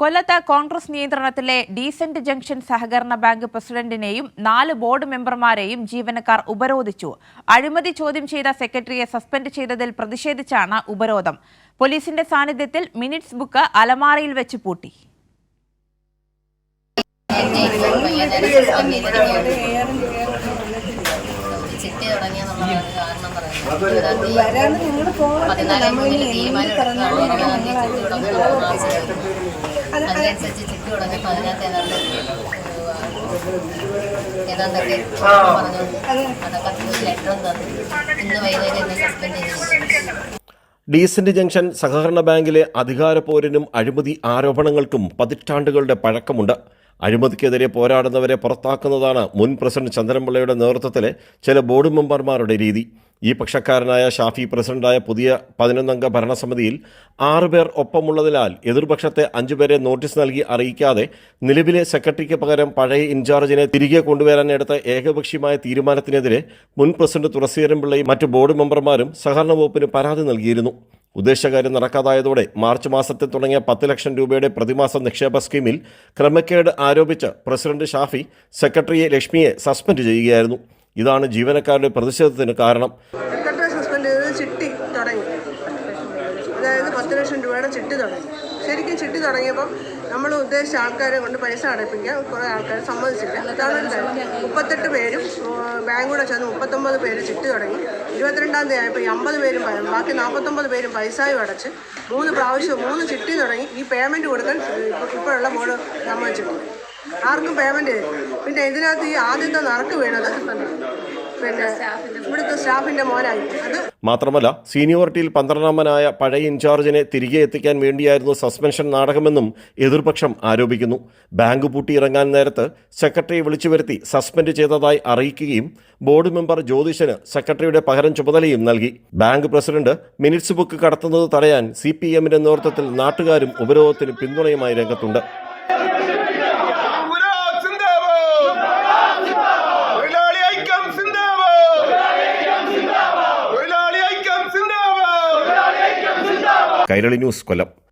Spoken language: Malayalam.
കൊല്ലത്ത് കോൺഗ്രസ് നിയന്ത്രണത്തിലെ ഡീസന്റ് ജംഗ്ഷൻ സഹകരണ ബാങ്ക് പ്രസിഡന്റിനെയും നാല് ബോർഡ് മെമ്പർമാരെയും ജീവനക്കാർ ഉപരോധിച്ചു. അഴിമതി ചോദ്യം ചെയ്ത സെക്രട്ടറിയെ സസ്പെൻഡ് ചെയ്തതിൽ പ്രതിഷേധിച്ചാണ് ഉപരോധം. പോലീസിന്റെ സാന്നിധ്യത്തിൽ മിനിറ്റ്സ് ബുക്ക് അലമാറയിൽ വെച്ച് പൂട്ടി. അതിനനുസരിച്ച് ചിട്ടി തുടങ്ങിയപ്പോൾ അതിനകത്ത് ഏതാണ്ട് ഏതാണ്ടൊക്കെ പറഞ്ഞുകൊണ്ട് അതൊക്കെ ലെറ്ററും തന്നു. ഇന്ന് വൈകുന്നേരം എന്നെ സസ്പെൻഡ് ചെയ്തിരിക്കുന്നു ഡീസന്റ് ജംഗ്ഷൻ സഹകരണ ബാങ്കിലെ അധികാരപോരിനും അഴിമതി ആരോപണങ്ങൾക്കും പതിറ്റാണ്ടുകളുടെ പഴക്കമുണ്ട്. അഴിമതിക്കെതിരെ പോരാടുന്നവരെ പുറത്താക്കുന്നതാണ് മുൻ പ്രസിഡന്റ് ചന്ദ്രൻപിള്ളയുടെ നേതൃത്വത്തിലെ ചില ബോർഡ് മെമ്പർമാരുടെ രീതി. ഈ പക്ഷക്കാരനായ ഷാഫി പ്രസിഡന്റായ പുതിയ പതിനൊന്നംഗ ഭരണസമിതിയിൽ ആറുപേർ ഒപ്പമുള്ളതിനാൽ എതിർപക്ഷത്തെ അഞ്ചുപേരെ നോട്ടീസ് നൽകി അറിയിക്കാതെ നിലവിലെ സെക്രട്ടറിക്ക് പകരം പഴയ ഇൻചാർജിനെ തിരികെ കൊണ്ടുവരാൻ എടുത്ത ഏകപക്ഷീയമായ തീരുമാനത്തിനെതിരെ മുൻ പ്രസിഡന്റ് തുളസീരൻപിള്ളയും മറ്റ് ബോർഡ് മെമ്പർമാരും സഹകരണ വകുപ്പിന് പരാതി നൽകിയിരുന്നു. ഉദ്ദേശകാര്യം നടക്കാതായതോടെ മാർച്ച് മാസത്തിൽ തുടങ്ങിയ പത്ത് ലക്ഷം രൂപയുടെ പ്രതിമാസ നിക്ഷേപ സ്കീമിൽ ക്രമക്കേട് ആരോപിച്ച് പ്രസിഡന്റ് ഷാഫി സെക്രട്ടറിയെ ലക്ഷ്മിയെ സസ്പെൻഡ് ചെയ്യുകയായിരുന്നു. ഇതാണ് ജീവനക്കാരുടെ പ്രതിഷേധത്തിന് കാരണം. സെക്രട്ടറി സസ്പെൻഡ് ചെയ്തത് ചിട്ടി തുടങ്ങി. അതായത് പത്ത് ലക്ഷം രൂപയുടെ ചിട്ടി തുടങ്ങി. ശരിക്കും ചിട്ടി തുടങ്ങിയപ്പം നമ്മൾ ഉദ്ദേശിച്ച ആൾക്കാരെ കൊണ്ട് പൈസ അടപ്പിക്കാൻ കുറേ ആൾക്കാർ സമ്മതിച്ചില്ല. അതാണ് മുപ്പത്തെട്ട് പേരും ബാങ്കൂടെ ബാങ്ക് കൂടെ ചേർന്ന് മുപ്പത്തൊമ്പത് പേര് ചിട്ടി തുടങ്ങി. ഇരുപത്തിരണ്ടാം തീയതി ആയപ്പോൾ ഈ അമ്പത് പേരും ബാക്കി നാൽപ്പത്തൊമ്പത് പേരും പൈസയും അടച്ച് മൂന്ന് പ്രാവശ്യം മൂന്ന് ചിട്ടി തുടങ്ങി. ഈ പേയ്മെന്റ് കൊടുക്കാൻ ഇപ്പ- ഇപ്പോഴുള്ള ബോർഡ് സമ്മതിച്ചിട്ടുണ്ട് ആർക്കും പേയ്മെന്റ് പിന്നെ ഇതിനകത്ത് ഈ ആദ്യത്തെ നറുക്ക് വീണത് പിന്നെ ഇവിടുത്തെ സ്റ്റാഫിന്റെ മോനായി. അത് മാത്രമല്ല സീനിയോറിറ്റിയിൽ പന്ത്രണ്ടാമനായ പഴയ ഇൻചാർജിനെ തിരികെ എത്തിക്കാൻ വേണ്ടിയായിരുന്നു സസ്പെൻഷൻ നാടകമെന്നും എതിർപക്ഷം ആരോപിക്കുന്നു. ബാങ്ക് പൂട്ടിയിറങ്ങാൻ നേരത്ത് സെക്രട്ടറിയെ വിളിച്ചു വരുത്തി സസ്പെൻഡ് ചെയ്തതായി അറിയിക്കുകയും ബോർഡ് മെമ്പർ ജ്യോതിഷന് സെക്രട്ടറിയുടെ പകരം ചുമതലയും നൽകി. ബാങ്ക് പ്രസിഡന്റ് മിനിറ്റ്സ് ബുക്ക് കടത്തുന്നത് തടയാൻ സി പി എമ്മിന്റെ നേതൃത്വത്തിൽ നാട്ടുകാരും ഉപരോധത്തിന് പിന്തുണയുമായി രംഗത്തുണ്ട്. കൈരളി ന്യൂസ് കൊല്ലം.